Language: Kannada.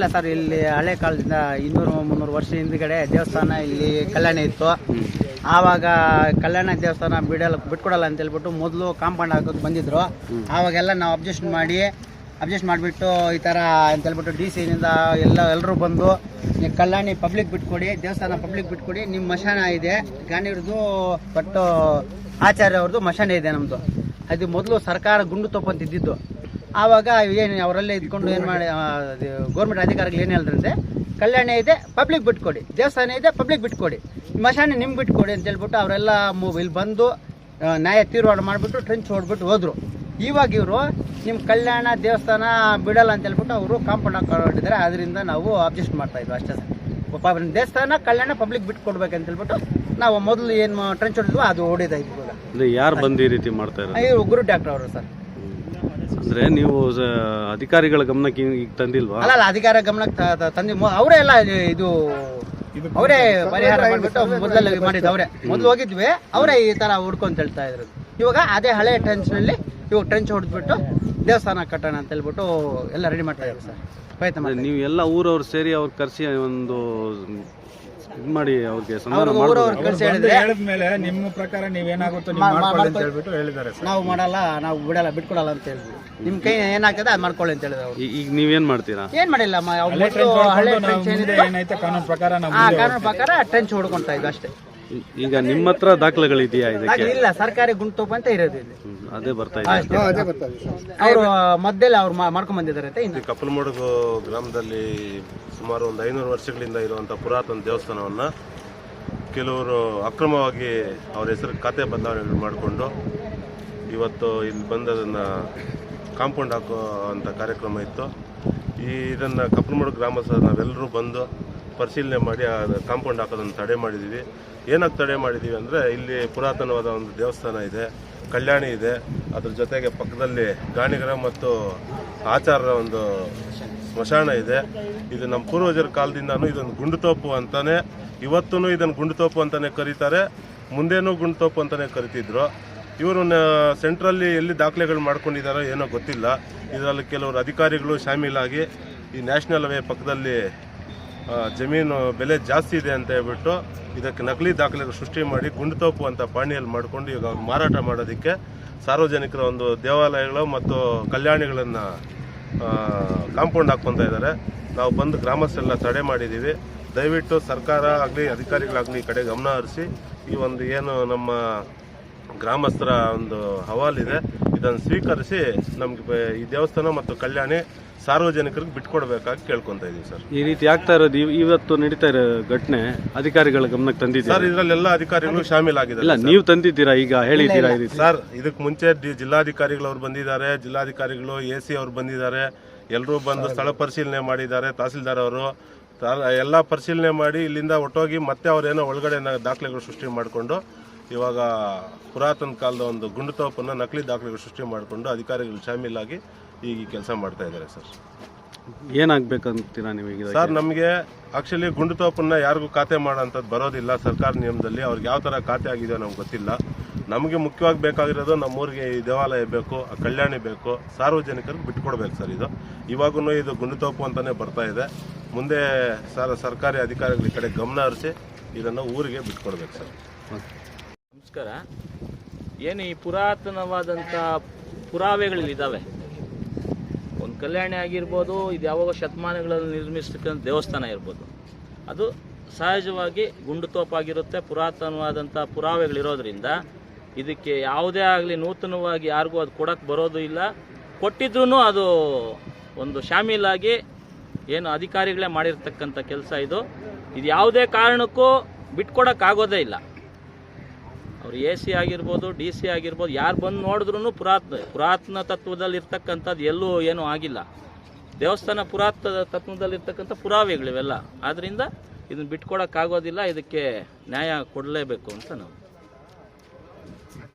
ಏನಿಲ್ಲ ಸರ್, ಇಲ್ಲಿ ಹಳೆ ಕಾಲದಿಂದ ಇನ್ನೂರು ಮುನ್ನೂರು ವರ್ಷ ಹಿಂದ್ಗಡೆ ದೇವಸ್ಥಾನ ಇಲ್ಲಿ ಕಲ್ಯಾಣ ಇತ್ತು. ಆವಾಗ ಕಲ್ಯಾಣ ದೇವಸ್ಥಾನ ಬಿಡಲ್ಲ, ಬಿಟ್ಕೊಡಲ್ಲ ಅಂತ ಹೇಳ್ಬಿಟ್ಟು ಮೊದಲು ಕಾಂಪೌಂಡ್ ಹಾಕೋದು ಬಂದಿದ್ರು. ಆವಾಗೆಲ್ಲ ನಾವು ಅಬ್ಜೆಸ್ಟ್ ಮಾಡಿ, ಅಬ್ಜೆಸ್ಟ್ ಮಾಡಿಬಿಟ್ಟು ಈ ಥರ ಅಂತ ಹೇಳ್ಬಿಟ್ಟು ಡಿ ಸಿನಿಂದ ಎಲ್ಲ ಎಲ್ಲರೂ ಬಂದು ನೀವು ಕಲ್ಯಾಣಿ ಪಬ್ಲಿಕ್ ಬಿಟ್ಕೊಡಿ, ದೇವಸ್ಥಾನ ಪಬ್ಲಿಕ್ ಬಿಟ್ಕೊಡಿ ನಿಮ್ಮ ಮಶಾನ ಇದೆ. ಗಾಣಿವ್ರದ್ದು ಬಟ್ಟು ಆಚಾರ್ಯ ಅವ್ರದ್ದು ಮಶಾನ ಇದೆ ನಮ್ಮದು ಅದು ಮೊದಲು ಸರ್ಕಾರ ಗುಂಡು ತಪ್ಪಂತಿದ್ದು ಆವಾಗ ಏನು ಅವರಲ್ಲೇ ಇದ್ಕೊಂಡು ಏನು ಮಾಡಿ ಗೌರ್ಮೆಂಟ್ ಅಧಿಕಾರಿಗಳು ಏನು ಹೇಳಿದ್ರಂತೆ ಕಲ್ಯಾಣ ಇದೆ ಪಬ್ಲಿಕ್ ಬಿಟ್ಕೊಡಿ. ದೇವಸ್ಥಾನ ಇದೆ ಪಬ್ಲಿಕ್ ಬಿಟ್ಕೊಡಿ. ಮಶಾನೆ ನಿಮ್ಗೆ ಬಿಟ್ಕೊಡಿ ಅಂತ ಹೇಳ್ಬಿಟ್ಟು ಅವರೆಲ್ಲ ಮೊಬೈಲ್ ಬಂದು ನ್ಯಾಯ ತೀರ್ಮಾನ ಮಾಡಿಬಿಟ್ಟು ಟ್ರೆಂಚ್ ಹೊಡ್ಬಿಟ್ಟು ಹೋದರು. ಇವಾಗ ಇವರು ನಿಮ್ಮ ಕಲ್ಯಾಣ ದೇವಸ್ಥಾನ ಬಿಡಲ್ಲ ಅಂತ ಹೇಳ್ಬಿಟ್ಟು ಅವರು ಕಾಂಪೌಂಡ್ ಹಾಕೊಂಡಿದ್ದಾರೆ ಅದರಿಂದ ನಾವು ಅಬ್ಜೆಸ್ಟ್ ಮಾಡ್ತಾ ಇದ್ವಿ ಅಷ್ಟೇ ಸರ್. ದೇವಸ್ಥಾನ ಕಲ್ಯಾಣ ಪಬ್ಲಿಕ್ ಬಿಟ್ಕೊಡ್ಬೇಕಂತ ಹೇಳ್ಬಿಟ್ಟು ನಾವು ಮೊದಲು ಏನು ಟ್ರೆಂಚ್ ಹೊಡಿದ್ವೋ ಅದು ಹೊಡೆದಾಯ್ತು ಇವಾಗ. ಯಾರು ಬಂದು ಈ ರೀತಿ ಮಾಡ್ತಾ ಇವರು ಗುರು ಡಾಕ್ಟರ್ ಅವರು ಸರ್. ಅಂದ್ರೆ ನೀವು ಅಧಿಕಾರಿಗಳ ಗಮನಕ್ಕೆ ಈಗ ತಂದಿಲ್ವಾ? ಅಲ್ಲ ಅಲ್ಲ ಅಧಿಕಾರ ಗಮನಕ್ಕೆ ತಂದಿ ಅವರೇ ಎಲ್ಲ ಇದು ಅವರೇ ಪರಿಹಾರ ಮಾಡ್ಬಿಟ್ಟು ಮೊದಲಲ್ಲಿ ಮಾಡಿದ್ದು ಅವರೇ. ಮೊದಲು ಹೋಗಿದ್ವಿ ಅವರೇ ಈ ತರ ಹುಡ್ಕೊಂತ ಹೇಳ್ತಾ ಇದ್ರು. ಇವಾಗ ಅದೇ ಹಳೆ ಟ್ರೆಂಚ್ನಲ್ಲಿ ಇವಾಗ ಟ್ರೆಂಚ್ ಹೊಡೆದ್ಬಿಟ್ಟು ದೇವಸ್ಥಾನ ಕಟ್ಟೋಣ ಅಂತ ಹೇಳ್ಬಿಟ್ಟು ಎಲ್ಲ ರೆಡಿ ಮಾಡ್ತಾ ಇದ್ದಾರೆ ಸರ್. ಪ್ರಯತ್ನ ಮಾಡಿ ನೀವು ಎಲ್ಲ ಊರವ್ರು ಸೇರಿ ಅವ್ರು ಕರೆಸಿ ಒಂದು ಇದು ಮಾಡಿ ಅವ್ರಿಗೆ ಸನ್ಮಾನ ಅವರು ಹೇಳಿದ್ರೆ ಹೇಳಿದ್ಮೇಲೆ ನಿಮ್ಮ ಪ್ರಕಾರ ನೀವೇನಾಗುತ್ತೋ ನೀವು ಮಾಡ್ಕೊಳ್ಳಿ ಅಂತ ಹೇಳ್ಬಿಟ್ಟು ಹೇಳಿದ್ದಾರೆ ಸರ್. ನಾವು ಮಾಡಲ್ಲ ನಾವು ಬಿಡಲ್ಲ ಬಿಟ್ಕೊಡಲ್ಲ ಅಂತ ಹೇಳಿದ್ವಿ ನಿಮ್ ಕೈ ಏನಾಗ್ತದೆ ಅದು ಮಾಡ್ಕೊಳ್ಳಿ ಅಂತ ಹೇಳಿದ್ರು ಅವ್ರು. ಈ- ಈಗ ನೀವೇನ್ ಮಾಡ್ತೀರಾ? ಏನ್ ಮಾಡಿಲ್ಲ ಮ- ಅವ್ರು ಹಳೆ ಮೊದ್ಲು ಟ್ರೆಂಚ್ ಏನೈತೆ ಕಾನೂನು ಪ್ರಕಾರ ನಾವು ಕಾನೂನು ಪ್ರಕಾರ ಟ್ರೆಂಚ್ ಹೊಡ್ಕೊಂತ ಇದ್ವಿ ಅಷ್ಟೇ. ಈಗ ನಿಮ್ಮ ಹತ್ರ ದಾಖಲೆಗಳಿದೆಯಾ ಇದಕ್ಕೆ? ಇಲ್ಲ ಸರ್ಕಾರಿ ಗುಂಟೋಪ ಅಂತ ಇರೋದು ಇಲ್ಲಿ. ಹ್ಮ್, ಅದೇ ಬರ್ತಾ ಇದೆ. ಅವರು ಮಧ್ಯದಲ್ಲಿ ಅವ್ರು ಮಾಡ್ಕೊಂಡ್ ಬಂದಿದ್ದಾರೆ ಅಂತ ಇನ್ನು. ಕಪ್ಪಲಮಡುಗು ಗ್ರಾಮದಲ್ಲಿ ಸುಮಾರು ಒಂದು ಐನೂರು ವರ್ಷಗಳಿಂದ ಇರುವಂಥ ಪುರಾತನ ದೇವಸ್ಥಾನವನ್ನು ಕೆಲವರು ಅಕ್ರಮವಾಗಿ ಅವ್ರ ಹೆಸರು ಖಾತೆ ಬದಲಾವಣೆ ಮಾಡಿಕೊಂಡು ಇವತ್ತು ಇಲ್ಲಿ ಬಂದದನ್ನು ಕಾಂಪೌಂಡ್ ಹಾಕೋ ಅಂತ ಕಾರ್ಯಕ್ರಮ ಇತ್ತು. ಈ ಇದನ್ನು ಕಪ್ಪಲಮಡು ಗ್ರಾಮಸ್ಥರು ನಾವೆಲ್ಲರೂ ಬಂದು ಪರಿಶೀಲನೆ ಮಾಡಿ ಆ ಕಾಂಪೌಂಡ್ ಹಾಕೋದನ್ನು ತಡೆ ಮಾಡಿದ್ದೀವಿ ಏನಕ್ಕೆ ತಡೆ ಮಾಡಿದ್ದೀವಿ ಅಂದರೆ ಇಲ್ಲಿ ಪುರಾತನವಾದ ಒಂದು ದೇವಸ್ಥಾನ ಇದೆ, ಕಲ್ಯಾಣಿ ಇದೆ. ಅದ್ರ ಜೊತೆಗೆ ಪಕ್ಕದಲ್ಲಿ ಗಾಣಿಗರ ಮತ್ತು ಆಚಾರರ ಒಂದು ಸ್ಮಶಾನ ಇದೆ. ಇದು ನಮ್ಮ ಪೂರ್ವಜರ ಕಾಲದಿಂದನೂ ಇದೊಂದು ಗುಂಡುತೋಪು ಅಂತಾನೆ ಇವತ್ತೂ ಇದನ್ನು ಗುಂಡುತೋಪು ಅಂತಾನೆ ಕರೀತಾರೆ. ಮುಂದೇನೂ ಗುಂಡುತೋಪು ಅಂತಾನೆ ಕರಿತಿದ್ರು. ಇವರು ಸೆಂಟ್ರಲ್ಲಿ ಎಲ್ಲಿ ದಾಖಲೆಗಳು ಮಾಡ್ಕೊಂಡಿದ್ದಾರೋ ಏನೋ ಗೊತ್ತಿಲ್ಲ. ಇದರಲ್ಲಿ ಕೆಲವರು ಅಧಿಕಾರಿಗಳು ಶಾಮೀಲಾಗಿ ಈ ನ್ಯಾಷನಲ್ ಅವೇ ಪಕ್ಕದಲ್ಲಿ ಜಮೀನು ಬೆಲೆ ಜಾಸ್ತಿ ಇದೆ ಅಂತ ಹೇಳ್ಬಿಟ್ಟು ಇದಕ್ಕೆ ನಕಲಿ ದಾಖಲೆಗಳು ಸೃಷ್ಟಿ ಮಾಡಿ ಗುಂಡುತೋಪು ಅಂತ ಪಾಣಿಯಲ್ಲಿ ಮಾಡಿಕೊಂಡು ಅವ್ರು ಮಾರಾಟ ಮಾಡೋದಕ್ಕೆ ಸಾರ್ವಜನಿಕರ ಒಂದು ದೇವಾಲಯಗಳು ಮತ್ತು ಕಲ್ಯಾಣಿಗಳನ್ನು ಕಾಂಪೌಂಡ್ ಹಾಕ್ಕೊತಾ ಇದ್ದಾರೆ. ನಾವು ಬಂದು ಗ್ರಾಮಸ್ಥರೆಲ್ಲ ತಡೆ ಮಾಡಿದ್ದೀವಿ. ದಯವಿಟ್ಟು ಸರ್ಕಾರ ಆಗಲಿ, ಅಧಿಕಾರಿಗಳಾಗಲಿ ಈ ಕಡೆ ಗಮನ ಹರಿಸಿ. ಈ ಒಂದು ಏನು ನಮ್ಮ ಗ್ರಾಮಸ್ಥರ ಒಂದು ಹವಾಲಿದೆ ಇದನ್ನು ಸ್ವೀಕರಿಸಿ ನಮಗೆ ಈ ದೇವಸ್ಥಾನ ಮತ್ತು ಕಲ್ಯಾಣಿ ಸಾರ್ವಜನಿಕರಿಗೆ ಬಿಟ್ಕೊಡ್ಬೇಕಾಗಿ ಕೇಳ್ಕೊತಾ ಇದೀವಿ ಸರ್. ಈ ರೀತಿ ಆಗ್ತಾ ಇರೋದು ಇವ್- ಇವತ್ತು ನಡೀತಾ ಇರೋ ಘಟನೆ ಅಧಿಕಾರಿಗಳ ಗಮನಕ್ಕೆ ತಂದಿದ್ದೀರಾ? ಸರ್ ಇದರಲ್ಲೆಲ್ಲ ಅಧಿಕಾರಿಗಳು ಇಲ್ಲ ಶಾಮೀಲಾಗಿದ್ದಾರೆ ನೀವು ತಂದಿದ್ದೀರಾ ಈಗ? ಹೇಳಿದ್ದೀರಾ ಈ ರೀತಿ? ಸರ್ ಇದಕ್ಕೆ ಮುಂಚೆ ಡಿ- ಜಿಲ್ಲಾಧಿಕಾರಿಗಳು ಅವ್ರು ಬಂದಿದ್ದಾರೆ ಜಿಲ್ಲಾಧಿಕಾರಿಗಳು ಎ ಸಿ ಅವ್ರು ಬಂದಿದ್ದಾರೆ ಎಲ್ಲರೂ ಬಂದು ಸ್ಥಳ ಪರಿಶೀಲನೆ ಮಾಡಿದ್ದಾರೆ ತಹಸೀಲ್ದಾರ್ ಅವರು. ತಾ- ಎಲ್ಲ ಪರಿಶೀಲನೆ ಮಾಡಿ ಇಲ್ಲಿಂದ ಒಟ್ಟೋಗಿ ಮತ್ತೆ ಅವರೇನೋ ಒಳಗಡೆ ನ- ದಾಖಲೆಗಳು ಸೃಷ್ಟಿ ಮಾಡಿಕೊಂಡು ಇವಾಗ ಪುರಾತನ ಕಾಲದ ಒಂದು ಗುಂಡು ತೋಪನ್ನು ನಕಲಿ ದಾಖಲೆಗಳು ಸೃಷ್ಟಿ ಮಾಡಿಕೊಂಡು ಅಧಿಕಾರಿಗಳು ಶಾಮೀಲಾಗಿ ಈಗ ಈ ಕೆಲಸ ಮಾಡ್ತಾ ಇದ್ದಾರೆ ಸರ್. ಏನಾಗ್ಬೇಕಂತೀರಾ ನೀವು ಈಗ ಸರ್ ನಮಗೆ ಆಕ್ಚುಲಿ ಗುಂಡುತೋಪನ್ನ ಯಾರಿಗೂ ಖಾತೆ ಮಾಡೋಂಥದ್ದು ಬರೋದಿಲ್ಲ. ಸರ್ಕಾರ ನಿಯಮದಲ್ಲಿ ಅವ್ರಿಗೆ ಯಾವ ಥರ ಖಾತೆ ಆಗಿದೆ ನಮ್ಗೆ ಗೊತ್ತಿಲ್ಲ. ನಮಗೆ ಮುಖ್ಯವಾಗಿ ಬೇಕಾಗಿರೋದು ನಮ್ಮೂರಿಗೆ ಈ ದೇವಾಲಯ ಬೇಕು ಆ ಕಲ್ಯಾಣಿ ಬೇಕು ಸಾರ್ವಜನಿಕರಿಗೆ ಬಿಟ್ಟುಕೊಡ್ಬೇಕು ಸರ್ ಇದು. ಇವಾಗೂ ಇದು ಗುಂಡು ತೋಪು ಅಂತಲೇ ಬರ್ತಾ ಇದೆ. ಮುಂದೆ ಸರ್ ಸರ್ಕಾರಿ ಅಧಿಕಾರಿಗಳ ಈ ಕಡೆ ಗಮನ ಹರಿಸಿ ಇದನ್ನು ಊರಿಗೆ ಬಿಟ್ಕೊಡ್ಬೇಕು ಸರ್. ನಮಸ್ಕಾರ. ಏನು ಈ ಪುರಾತನವಾದಂಥ ಪುರಾವೆಗಳಿದ್ದಾವೆ ಒಂದು ಕಲ್ಯಾಣಿ ಆಗಿರ್ಬೋದು, ಇದು ಯಾವಾಗ ಶತಮಾನಗಳಲ್ಲಿ ನಿರ್ಮಿಸ್ತಕ್ಕಂಥ ದೇವಸ್ಥಾನ ಇರ್ಬೋದು. ಅದು ಸಹಜವಾಗಿ ಗುಂಡು ತೋಪಾಗಿರುತ್ತೆ, ಪುರಾತನವಾದಂಥ ಪುರಾವೆಗಳಿರೋದ್ರಿಂದ. ಇದಕ್ಕೆ ಯಾವುದೇ ಆಗಲಿ ನೂತನವಾಗಿ ಯಾರಿಗೂ ಅದು ಕೊಡಕ್ಕೆ ಬರೋದು ಇಲ್ಲ. ಕೊಟ್ಟಿದ್ರೂ ಅದು ಒಂದು ಶಾಮೀಲಾಗಿ ಏನು ಅಧಿಕಾರಿಗಳೇ ಮಾಡಿರ್ತಕ್ಕಂಥ ಕೆಲಸ ಇದು. ಇದು ಯಾವುದೇ ಕಾರಣಕ್ಕೂ ಬಿಟ್ಕೊಡೋಕ್ಕಾಗೋದೇ ಇಲ್ಲ. ಅವ್ರು ಎ ಸಿ ಆಗಿರ್ಬೋದು, ಡಿ ಸಿ ಆಗಿರ್ಬೋದು, ಯಾರು ಬಂದು ನೋಡಿದ್ರು ಪುರಾತನ ಪುರಾತನ ತತ್ವದಲ್ಲಿ ಇರ್ತಕ್ಕಂಥದ್ದು ಎಲ್ಲೂ ಏನೂ ಆಗಿಲ್ಲ. ದೇವಸ್ಥಾನ ಪುರಾತನ ತತ್ವದಲ್ಲಿರ್ತಕ್ಕಂಥ ಪುರಾವೆಗಳಿವೆಲ್ಲ. ಆದ್ದರಿಂದ ಇದನ್ನು ಬಿಟ್ಕೊಡೋಕ್ಕಾಗೋದಿಲ್ಲ, ಇದಕ್ಕೆ ನ್ಯಾಯ ಕೊಡಲೇಬೇಕು ಅಂತ ನಾವು.